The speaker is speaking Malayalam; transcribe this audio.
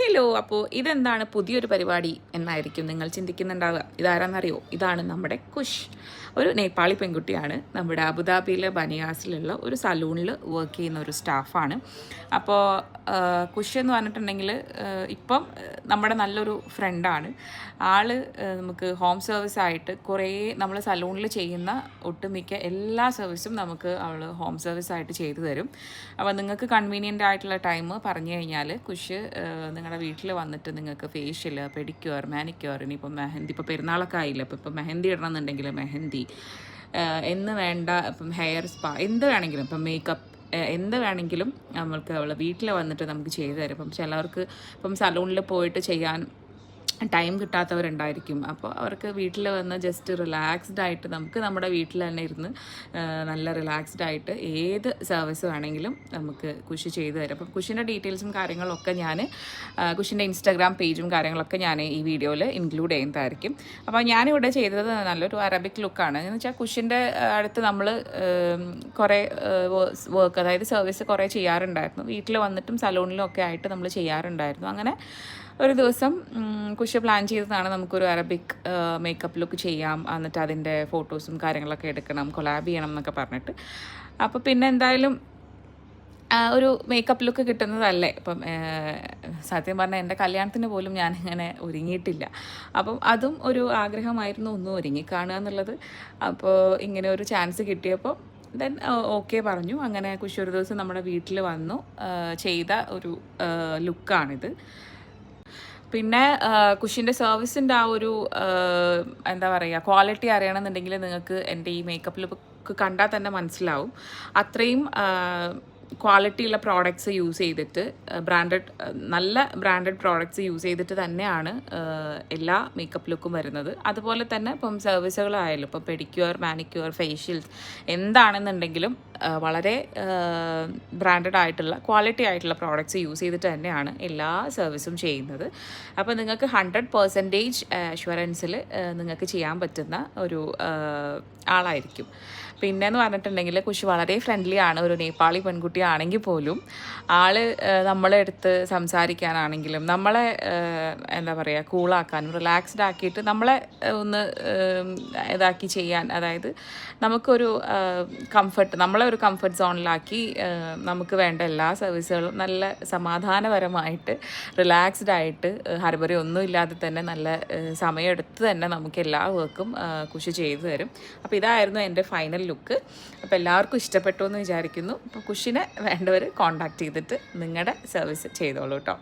ഹലോ അപ്പോൾ ഇതെന്താണ് പുതിയൊരു പരിപാടി എന്നായിരിക്കും നിങ്ങൾ ചിന്തിക്കുന്നുണ്ടാവുക. ഇതാരാന്നറിയോ? ഇതാണ് നമ്മുടെ കുഷ്. ഒരു നേപ്പാളി പെൺകുട്ടിയാണ്. നമ്മുടെ അബുദാബിയിലെ ബനിയാസിലുള്ള ഒരു സലൂണിൽ വർക്ക് ചെയ്യുന്ന ഒരു സ്റ്റാഫാണ് അപ്പോൾ കുഷ് എന്ന് പറഞ്ഞിട്ടുണ്ടെങ്കിൽ ഇപ്പം നമ്മുടെ നല്ലൊരു ഫ്രണ്ടാണ് ആൾ നമുക്ക് ഹോം സർവീസ് ആയിട്ട് കുറേ നമ്മൾ സലൂണിൽ ചെയ്യുന്ന ഒട്ടുമിക്ക എല്ലാ സർവീസും നമുക്ക് അവൾ ഹോം സർവീസ് ആയിട്ട് ചെയ്തു തരും. അപ്പോൾ നിങ്ങൾക്ക് കൺവീനിയന്റ് ആയിട്ടുള്ള ടൈം പറഞ്ഞു കഴിഞ്ഞാൽ കുഷ് നിങ്ങളുടെ വീട്ടിൽ വന്നിട്ട് നിങ്ങൾക്ക് ഫേഷ്യൽ പെഡിക്യൂർ മാനിക്യൂർ ഇനിയിപ്പോൾ മെഹന്തി ഇപ്പോൾ പെരുന്നാളൊക്കെ ആയില്ല അപ്പോൾ ഇപ്പോൾ മെഹന്തി ഇടണമെന്നുണ്ടെങ്കിൽ മെഹന്തി എന്ന് വേണ്ട ഇപ്പം ഹെയർ സ്പാ എന്ത് വേണമെങ്കിലും ഇപ്പം മേക്കപ്പ് എന്ത് വേണമെങ്കിലും നമ്മൾക്ക് അവൾ വീട്ടിൽ വന്നിട്ട് നമുക്ക് ചെയ്തു തരും. ഇപ്പം ചിലവർക്ക് ഇപ്പം സലൂണിൽ പോയിട്ട് ചെയ്യാൻ ടൈം കിട്ടാത്തവരുണ്ടായിരിക്കും. അപ്പോൾ അവർക്ക് വീട്ടിൽ വന്ന് ജസ്റ്റ് റിലാക്സ്ഡ് ആയിട്ട് നമുക്ക് നമ്മുടെ വീട്ടിൽ തന്നെ ഇരുന്ന് നല്ല റിലാക്സ്ഡ് ആയിട്ട് ഏത് സർവീസ് വേണമെങ്കിലും നമുക്ക് കുഷി ചെയ്ത് തരും. അപ്പം കുഷിന്റെ ഡീറ്റെയിൽസും കാര്യങ്ങളൊക്കെ ഞാൻ കുഷിന്റെ ഇൻസ്റ്റാഗ്രാം പേജും കാര്യങ്ങളൊക്കെ ഞാൻ ഈ വീഡിയോയിൽ ഇൻക്ലൂഡ് ചെയ്യുന്നതായിരിക്കും. അപ്പോൾ ഞാനിവിടെ ചെയ്തത് നല്ലൊരു അറബിക് ലുക്കാണ് എന്ന് വെച്ചാൽ കുഷിന്റെ അടുത്ത് നമ്മൾ കുറേ വർക്ക് അതായത് സർവീസ് കുറേ ചെയ്യാറുണ്ടായിരുന്നു. വീട്ടിൽ വന്നിട്ടും സലൂണിലും ഒക്കെ ആയിട്ട് നമ്മൾ ചെയ്യാറുണ്ടായിരുന്നു. അങ്ങനെ ഒരു ദിവസം കുശ പ്ലാൻ ചെയ്തതാണ് നമുക്കൊരു അറബിക് മേക്കപ്പ് ലുക്ക് ചെയ്യാം. എന്നിട്ട് അതിന്റെ ഫോട്ടോസും കാര്യങ്ങളൊക്കെ എടുക്കണം കൊലാബ് ചെയ്യണം എന്നൊക്കെ പറഞ്ഞിട്ട്. അപ്പോൾ പിന്നെ എന്തായാലും ഒരു മേക്കപ്പ് ലുക്ക് കിട്ടുന്നതല്ലേ? ഇപ്പം സത്യം പറഞ്ഞാൽ എന്റെ കല്യാണത്തിന് പോലും ഞാൻ ഇങ്ങനെ ഒരുങ്ങിയിട്ടില്ല. അപ്പം അതും ഒരു ആഗ്രഹമായിരുന്നു ഒന്നും ഒരുങ്ങി കാണുക എന്നുള്ളത്. അപ്പോൾ ഇങ്ങനെ ഒരു ചാൻസ് കിട്ടിയപ്പോൾ ദെൻ ഓക്കെ പറഞ്ഞു. അങ്ങനെ കുശി ഒരു ദിവസം നമ്മുടെ വീട്ടിൽ വന്നു. ചെയ്ത ഒരു ലുക്കാണിത് പിന്നെ കുഷിന്റെ സർവീസിന്റെ ആ ഒരു എന്താ പറയുക ക്വാളിറ്റി അറിയണമെന്നുണ്ടെങ്കിൽ നിങ്ങൾക്ക് എന്റെ ഈ മേക്കപ്പ് ലുക്ക് കണ്ടാൽ തന്നെ മനസ്സിലാവും. അത്രയും ക്വാളിറ്റിയുള്ള പ്രോഡക്ട്സ് യൂസ് ചെയ്തിട്ട് ബ്രാൻഡഡ് നല്ല ബ്രാൻഡഡ് പ്രോഡക്ട്സ് യൂസ് ചെയ്തിട്ട് തന്നെയാണ് എല്ലാ മേക്കപ്പ് ലുക്കും വരുന്നത്. അതുപോലെ തന്നെ ഇപ്പം സർവീസുകളായാലും ഇപ്പം പെഡിക്യൂർ മാനിക്യൂർ ഫേഷ്യൽസ് എന്താണെന്നുണ്ടെങ്കിലും വളരെ ബ്രാൻഡഡ് ആയിട്ടുള്ള ക്വാളിറ്റി ആയിട്ടുള്ള പ്രോഡക്റ്റ്സ് യൂസ് ചെയ്തിട്ട് തന്നെയാണ് എല്ലാ സർവീസും ചെയ്യുന്നത്. അപ്പോൾ നിങ്ങൾക്ക് ഹൺഡ്രഡ് പെർസെന്റേജ് അഷ്വറൻസിൽ നിങ്ങൾക്ക് ചെയ്യാൻ പറ്റുന്ന ഒരു ആളായിരിക്കും. പിന്നെ എന്ന് പറഞ്ഞിട്ടുണ്ടെങ്കിൽ കുശ് വളരെ ഫ്രണ്ട്ലി ആണ്. ഒരു നേപ്പാളി പെൺകുട്ടിയാണെങ്കിൽ പോലും ആൾ നമ്മളെ അടുത്ത് സംസാരിക്കാനാണെങ്കിലും നമ്മളെ എന്താ പറയുക കൂളാക്കാനും റിലാക്സ്ഡ് ആക്കിയിട്ട് നമ്മളെ ഒന്ന് ഇതാക്കി ചെയ്യാൻ അതായത് നമുക്കൊരു കംഫർട്ട് നമ്മളെ ഒരു കംഫർട്ട് സോണിലാക്കി നമുക്ക് വേണ്ട എല്ലാ സർവീസുകളും നല്ല സമാധാനപരമായിട്ട് റിലാക്സ്ഡ് ആയിട്ട് ഹർബറി ഒന്നും ഇല്ലാതെ തന്നെ നല്ല സമയമെടുത്ത് തന്നെ നമുക്ക് എല്ലാ വർക്കും കുഷി ചെയ്തു തരും. അപ്പോൾ ഇതായിരുന്നു എന്റെ ഫൈനൽ ലുക്ക് അപ്പോൾ എല്ലാവർക്കും ഇഷ്ടപ്പെട്ടു എന്ന് വിചാരിക്കുന്നു. അപ്പോൾ കുഷിനെ വേണ്ടവർ കോൺടാക്ട് ചെയ്തിട്ട് നിങ്ങളുടെ സർവീസ് ചെയ്തോളൂ കേട്ടോ